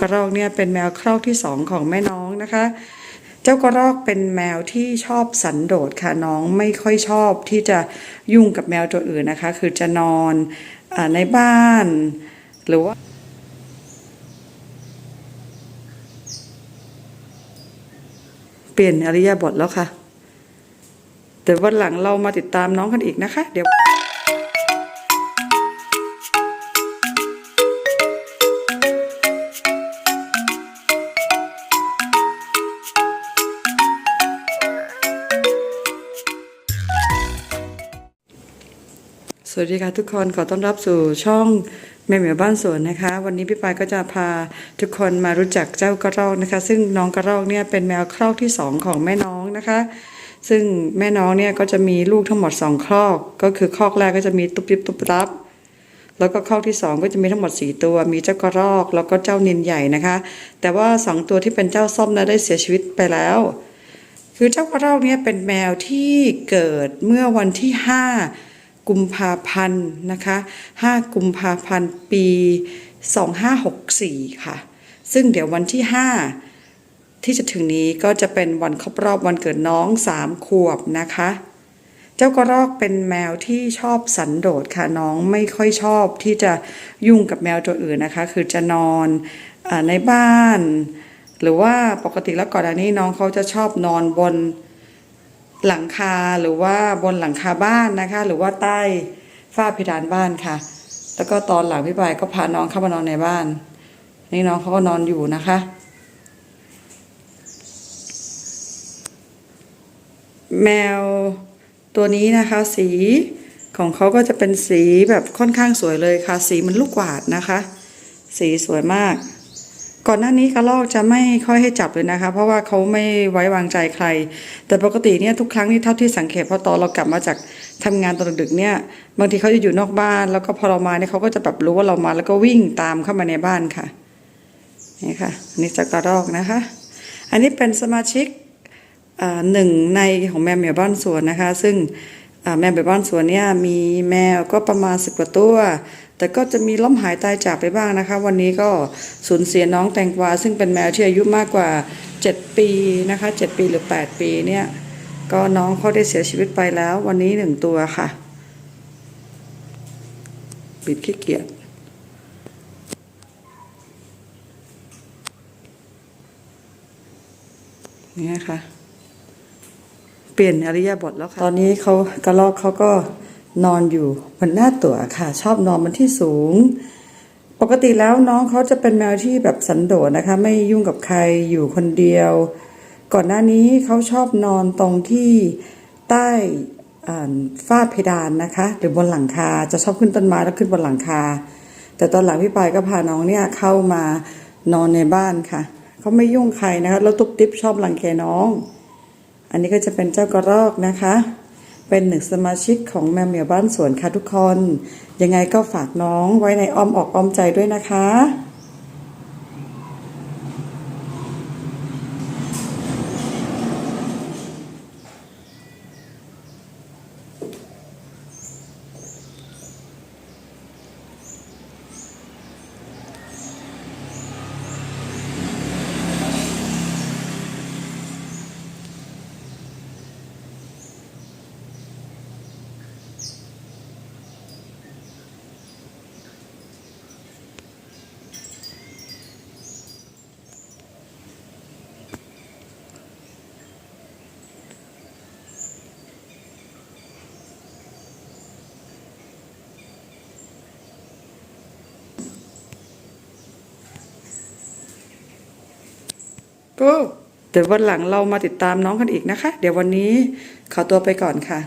กระรอกเนี่ยเป็นแมวครอกที่สองของแม่น้องนะคะ เจ้ากระรอกเป็นแมวที่ชอบสันโดษค่ะน้องไม่ค่อยชอบที่จะยุ่งกับแมวตัวอื่นนะคะ คือจะนอนอในบ้าน หรือว่าเปลี่ยนอริยาบทแล้วค่ะเดี๋ยววันหลังเรามาติดตามน้องกันอีกนะคะ เดี๋ยว สวัสดีค่ะทุกคนขอต้อนรับสู่ช่องแม่เหมียวบ้านสวนนะคะ วันนี้พี่ปายก็จะพาทุกคนมารู้จักเจ้ากระรอกนะคะ ซึ่งน้องกระรอกเนี่ยเป็นแมวครอกที่สองของแม่น้องนะคะ ซึ่งแม่น้องเนี่ยก็จะมีลูกทั้งหมดสองครอก ก็คือครอกแรกก็จะมีตุ๊บติ๊บตุ๊บตับ แล้วก็ครอกที่สองก็จะมีทั้งหมดสี่ตัว มีเจ้ากระรอกแล้วก็เจ้านินใหญ่นะคะ แต่ว่าสองตัวที่เป็นเจ้าส้มนะได้เสียชีวิตไปแล้วคือเจ้ากระรอกเนี่ยเป็นแมวที่เกิดเมื่อวันที่5 กุมภาพันธ์นะคะ5กุมภาพันธ์ปี 2564 ค่ะ ซึ่งเดี๋ยววันที่ 5 ที่จะถึงนี้ก็จะเป็นวันครบรอบวันเกิดน้อง 3 ขวบนะคะ เจ้ากระรอกเป็นแมวที่ชอบสันโดษค่ะน้องไม่ค่อยชอบที่จะยุ่งกับแมวตัวอื่นนะคะ คือจะนอนอในบ้าน หรือว่าปกติแล้วก่อนอันนี้น้องเขาจะชอบนอนบน หลังคาหรือว่าบนหลังคาบ้านนะคะ หรือว่าใต้ฝ้าเพดานบ้านค่ะ แล้วก็ตอนหลังพี่ปายก็พาน้องเข้ามานอนในบ้าน นี่น้องเขาก็นอนอยู่นะคะ แมวตัวนี้นะคะสีของเขาก็จะเป็นสีแบบค่อนข้างสวยเลยค่ะ สีมันลูกกวาดนะคะ สีสวยมาก ก่อนหน้านี้กระรอกจะไม่ค่อยให้จับเลยนะคะ เพราะว่าเขาไม่ไว้วางใจใคร แต่ปกติเนี่ยทุกครั้งที่เท่าที่สังเกตพอตอนเรากลับมาจากทำงานตอนดึกๆเนี่ยบางทีเขาจะอยู่นอกบ้าน แล้วก็พอเรามาเนี่ยเขาก็จะแบบรู้ว่าเรามาแล้วก็วิ่งตามเข้ามาในบ้านค่ะนี่ค่ะนนี้จะกระรอกนะคะ อันนี้เป็นสมาชิกอ่าหนึ่งในของแมวเหมียวบ้านสวนนะคะ ซึ่ง แมวเหมียวบ้านสวนเนี่ยมีแมวก็ประมาณสิบกว่าตัว แต่ก็จะมีล้มหายตายจากไปบ้างนะคะ วันนี้ก็สูญเสียน้องแตงกวา ซึ่งเป็นแมวที่อายุมากกว่า 7 ปีนะคะ 7 ปีหรือ 8 ปีเนี่ยก็น้องเขาได้เสียชีวิตไปแล้ว วันนี้หนึ่งตัวค่ะปิดขี้เกียจเนี่ยค่ะ ปลี่ยนอริยาบทแล้วค่ะ ตอนนี้เขากระลอกเขาก็นอนอยู่บนหน้าตั๋วค่ะ ชอบนอนบนที่สูง ปกติแล้วน้องเขาจะเป็นแมวที่แบบสันโดษนะคะ ไม่ยุ่งกับใครอยู่คนเดียว ก่อนหน้านี้เขาชอบนอนตรงที่ใต้อ่าฝ้าเพดานนะคะ หรือบนหลังคาจะชอบขึ้นต้นไม้แล้วขึ้นบนหลังคา แต่ตอนหลังพี่ปายก็พาน้องเนี่ยเข้ามานอนในบ้านค่ะเขาไม่ยุ่งใครนะคะแล้วตุ๊บติ๊บชอบรังแกน้อง อันนี้ก็จะเป็นเจ้ากระรอกนะคะ เป็นหนึ่งสมาชิกของแมวเหมียวบ้านสวนค่ะทุกคน ยังไงก็ฝากน้องไว้ในอ้อมอกอ้อมใจด้วยนะคะ ก็เดี๋ยววันหลังเรามาติดตามน้องกันอีกนะคะ เดี๋ยววันนี้ขอตัวไปก่อนค่ะ